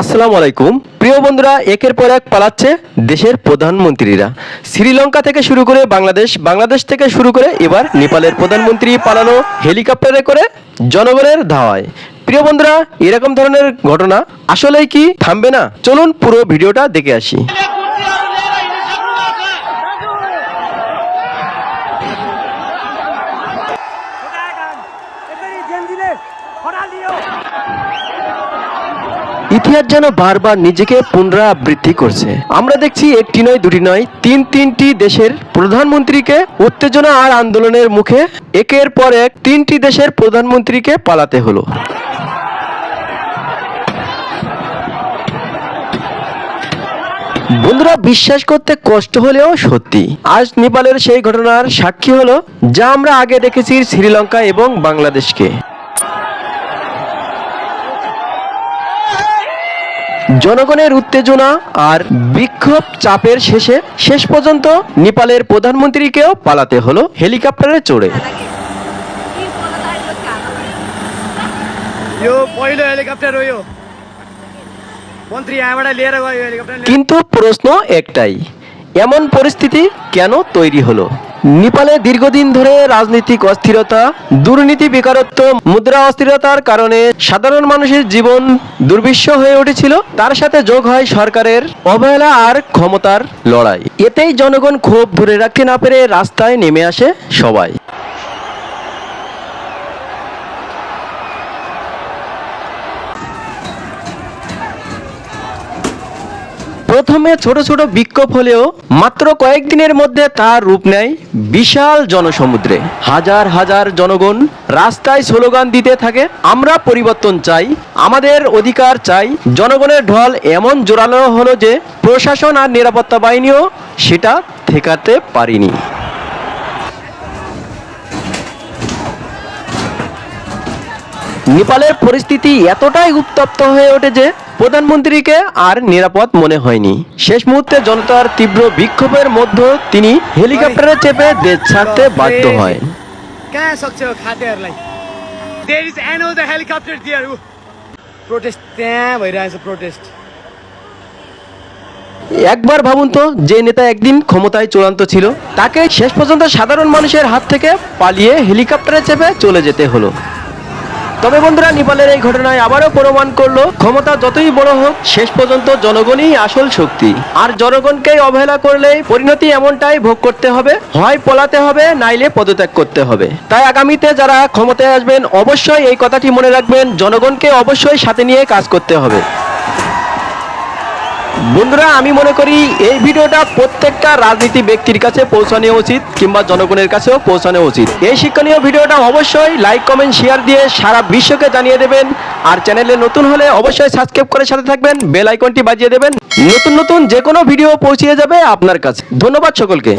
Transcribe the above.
আসসালামু আলাইকুম। প্রিয় বন্ধুরা, একের পর এক পালাচ্ছে দেশের প্রধানমন্ত্রীরা। শ্রীলঙ্কা থেকে শুরু করে বাংলাদেশ বাংলাদেশ থেকে শুরু করে এবার নেপালের প্রধানমন্ত্রী পালানো হেলিকপ্টারে করে জনগণের ধাওয়ায়। প্রিয় বন্ধুরা, এরকম ধরনের ঘটনা আসলেই কি থামবে না? চলুন পুরো ভিডিওটা দেখে আসি। ইতিহাস যেন বারবার নিজেকে পুনরাবৃত্তি করছে। আমরা দেখছি একটি নয়, দুটি নয়, তিন তিনটি দেশের প্রধানমন্ত্রীকে উত্তেজনা আর আন্দোলনের মুখে একের পর এক তিনটি দেশের প্রধানমন্ত্রীকে পালাতে হলো। বন্ধুরা, বিশ্বাস করতে কষ্ট হলেও সত্যি। আজ নেপালের সেই ঘটনার সাক্ষী হলো যা আমরা আগে দেখেছি শ্রীলঙ্কা এবং বাংলাদেশকে। জনগণের উত্তেজনা আর বিক্ষোভ চাপের শেষে শেষ পর্যন্ত নেপালের প্রধানমন্ত্রীকেও পালাতে হলো হেলিকপ্টারে চড়ে। কিন্তু প্রশ্ন একটাই এমন পরিস্থিতি কেন তৈরি হলো? নেপালে দীর্ঘদিন ধরে রাজনৈতিক অস্থিরতা, দুর্নীতি, বেকারত্ব, মুদ্রা অস্থিরতার কারণে সাধারণ মানুষের জীবন দুর্বিশ্ব হয়ে উঠেছিল। তার সাথে যোগ হয় সরকারের অবহেলা আর ক্ষমতার লড়াই। এতেই জনগণ ক্ষোভ ধরে রাখতে না পেরে রাস্তায় নেমে আসে সবাই। প্রথমে ছোট ছোট বিক্ষোভ হলেও মাত্র কয়েকদিনের মধ্যে তার রূপ নেয় বিশাল জনসমুদ্রে। হাজার হাজার জনগণ রাস্তায় স্লোগান দিতে থাকে, আমরা পরিবর্তন চাই, আমাদের অধিকার চাই। জনগণের ঢল এমন জোরালো হলো যে প্রশাসন আর নিরাপত্তা বাহিনীও সেটা ঠেকাতে পারেনি। নেপালের পরিস্থিতি এতটাই উত্তপ্ত হয়ে ওঠে যে প্রধানমন্ত্রীকে আর নিরাপদ মনে হয়নি শেষ মুহূর্তে জনতার তীব্র বিক্ষোভের মধ্যে তিনি হেলিকপ্টারে চেপে দেশ ছাড়তে বাধ্য হয় कहाँ सक्छ यो खातेहरूलाई there is another helicopter there protest त्यहाँ भइरहेछ प्रोटेस्ट একবার ভাবুন তো যে নেতা একদিন ক্ষমতায় চূড়ান্ত ছিল তাকে শেষ পর্যন্ত সাধারণ মানুষের হাত থেকে পালিয়ে হেলিকপ্টারে চেপে চলে যেতে হলো তবে বন্ধুরা, নেপালের এই ঘটনায় আবারও প্রমাণ করল, ক্ষমতা যতই বড় হোক, শেষ পর্যন্ত জনগণই আসল শক্তি। আর জনগণকে অবহেলা করলেই পরিণতি এমনটাই ভোগ করতে হবে হয় পলাতে হবে, নাইলে পদত্যাগ করতে হবে। তাই আগামীতে যারা ক্ষমতায় আসবেন, অবশ্যই এই কথাটি মনে রাখবেন, জনগণকে অবশ্যই সাথে নিয়ে কাজ করতে হবে। বন্ধুরা, আমি মনে করি এই ভিডিওটা প্রত্যেকটা রাজনীতি ব্যক্তির কাছে পৌঁছানো উচিত কিংবা জনগণের কাছেও পৌঁছানো উচিত। এই শিক্ষণীয় ভিডিওটা অবশ্যই লাইক কমেন্ট শেয়ার দিয়ে সারা বিশ্বকে জানিয়ে দেবেন। আর চ্যানেলে নতুন হলে অবশ্যই সাবস্ক্রাইব করে সাথে থাকবেন। বেল আইকনটি বাজিয়ে দেবেন। নতুন নতুন যে কোনো ভিডিও পৌঁছিয়ে যাবে আপনার কাছে। ধন্যবাদ সকলকে।